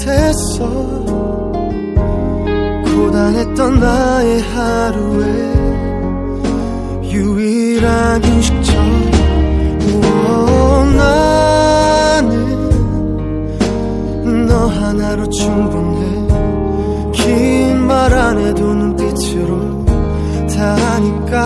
따뜻했어. 고단했던 나의 하루에 유일한 휴식처럼 우와, 나는 너 하나로 충분해. 긴 말 안 해도 눈빛으로 다 아니까.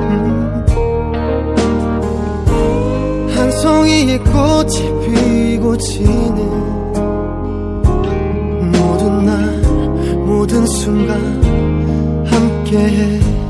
음. 한 송이의 꽃이 피고 지는 순간 함께해